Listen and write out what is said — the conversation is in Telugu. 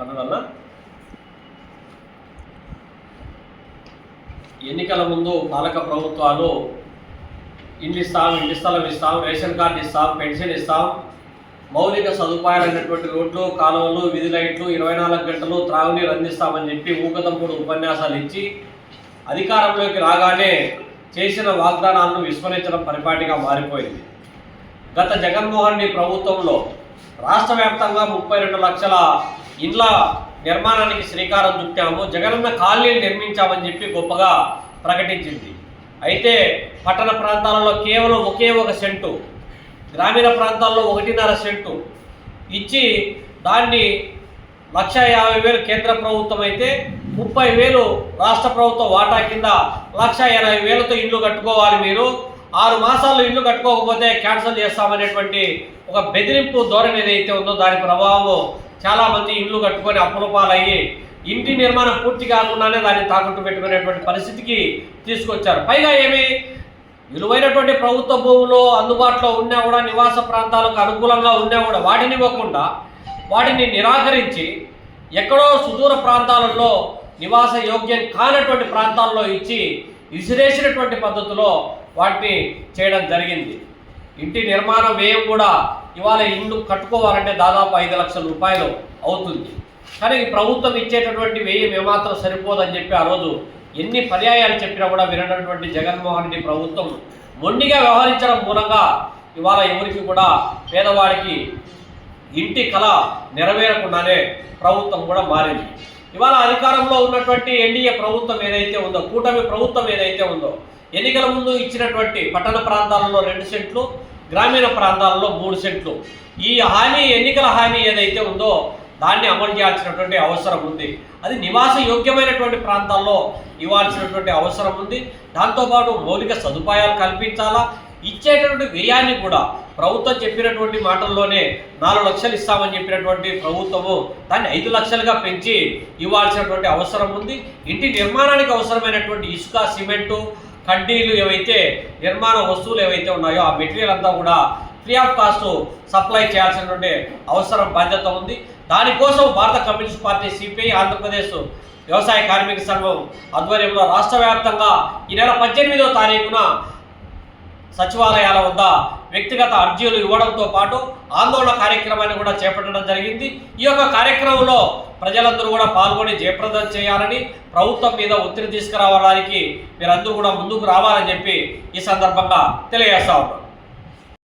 అందువల్ల ఎన్నికల ముందు పాలక ప్రభుత్వాలు ఇండ్లు ఇస్తాం ఇంటి స్థలం ఇస్తాం రేషన్ కార్డు ఇస్తాం పెన్షన్ ఇస్తాం. మౌలిక సదుపాయాలైనటువంటి రోడ్లు కాలువలు విధి లైట్లు ఇరవై నాలుగు గంటలు త్రాగునీరు అందిస్తామని చెప్పి ఊకతంపుడు ఉపన్యాసాలు ఇచ్చి అధికారంలోకి రాగానే చేసిన వాగ్దానాలను విస్మరించడం పరిపాటిగా మారిపోయింది. గత జగన్మోహన్ రెడ్డి ప్రభుత్వంలో రాష్ట్ర వ్యాప్తంగా ముప్పై రెండు లక్షల ఇండ్ల నిర్మాణానికి శ్రీకారం చుట్టాము. జగనన్న కాలనీలు నిర్మించామని చెప్పి గొప్పగా ప్రకటించింది. అయితే పట్టణ ప్రాంతాలలో కేవలం ఒకే ఒక సెంటు గ్రామీణ ప్రాంతాల్లో ఒకటిన్నర సెంటు ఇచ్చి దాన్ని లక్ష యాభై వేలు కేంద్ర ప్రభుత్వం అయితే ముప్పై వేలు రాష్ట్ర ప్రభుత్వం వాటా కింద లక్ష ఎనభై వేలతో ఇల్లు కట్టుకోవాలి మీరు. ఆరు మాసాల్లో ఇల్లు కట్టుకోకపోతే క్యాన్సిల్ చేస్తామనేటువంటి ఒక బెదిరింపు ధోరణి ఏదైతే ఉందో దాని ప్రభావం చాలామంది ఇల్లు కట్టుకొని అప్పుల ఇంటి నిర్మాణం పూర్తి కాకుండానే దాన్ని తాకట్టు పెట్టుకునేటువంటి పరిస్థితికి తీసుకొచ్చారు. పైగా ఏమి? విలువైనటువంటి ప్రభుత్వ భూములు అందుబాటులో ఉన్నా కూడా నివాస ప్రాంతాలకు అనుకూలంగా ఉన్నా కూడా వాటిని ఇవ్వకుండా వాటిని నిరాకరించి ఎక్కడో సుదూర ప్రాంతాలలో నివాస యోగ్యం కానటువంటి ప్రాంతాల్లో ఇచ్చి విసిరేసినటువంటి పద్ధతిలో వాటిని చేయడం జరిగింది. ఇంటి నిర్మాణ వ్యయం కూడా ఇవాళ ఇల్లు కట్టుకోవాలంటే దాదాపు ఐదు లక్షల రూపాయలు అవుతుంది. కానీ ప్రభుత్వం ఇచ్చేటటువంటి వ్యయం ఏమాత్రం సరిపోదని చెప్పి ఆ రోజు ఎన్ని పర్యాయాలు చెప్పినా కూడా వినటువంటి జగన్మోహన్ రెడ్డి ప్రభుత్వం మొండిగా వ్యవహరించడం మూలంగా ఇవాళ ఎవరికి కూడా పేదవాడికి ఇంటి కళ నెరవేరకుండానే ప్రభుత్వం కూడా మారింది. ఇవాళ అధికారంలో ఉన్నటువంటి ఎన్డీఏ ప్రభుత్వం ఏదైతే ఉందో కూటమి ప్రభుత్వం ఏదైతే ఉందో ఎన్నికల ముందు ఇచ్చినటువంటి పట్టణ ప్రాంతాలలో రెండు సెంట్లు గ్రామీణ ప్రాంతాలలో మూడు సెంట్లు. ఈ హామీ ఎన్నికల హామీ ఏదైతే ఉందో దాన్ని అమలు చేయాల్సినటువంటి అవసరం ఉంది. అది నివాస యోగ్యమైనటువంటి ప్రాంతాల్లో ఇవ్వాల్సినటువంటి అవసరం ఉంది. దాంతోపాటు మౌలిక సదుపాయాలు కల్పించాలా? ఇచ్చేటటువంటి వ్యయాన్ని కూడా ప్రభుత్వం చెప్పినటువంటి మాటల్లోనే నాలుగు లక్షలు ఇస్తామని చెప్పినటువంటి ప్రభుత్వము దాన్ని ఐదు లక్షలుగా పెంచి ఇవ్వాల్సినటువంటి అవసరం ఉంది. ఇంటి నిర్మాణానికి అవసరమైనటువంటి ఇసుక సిమెంటు కడ్డీలు ఏవైతే నిర్మాణ వస్తువులు ఏవైతే ఉన్నాయో ఆ మెటీరియల్ అంతా కూడా ఫ్రీ ఆఫ్ కాస్ట్ సప్లై చేయాల్సినటువంటి అవసరం బాధ్యత ఉంది. దానికోసం భారత కమ్యూనిస్ట్ పార్టీ సిపిఐ ఆంధ్రప్రదేశ్ వ్యవసాయ కార్మిక సంఘం ఆధ్వర్యంలో రాష్ట్ర వ్యాప్తంగా ఈ నెల పద్దెనిమిదవ తారీఖున సచివాలయాల వద్ద వ్యక్తిగత అర్జీలు ఇవ్వడంతో పాటు ఆందోళన కార్యక్రమాన్ని కూడా చేపట్టడం జరిగింది. ఈ యొక్క కార్యక్రమంలో ప్రజలందరూ కూడా పాల్గొని జయప్రదం చేయాలని ప్రభుత్వం మీద ఒత్తిడి తీసుకురావడానికి మీరందరూ కూడా ముందుకు రావాలని చెప్పి ఈ సందర్భంగా తెలియజేస్తా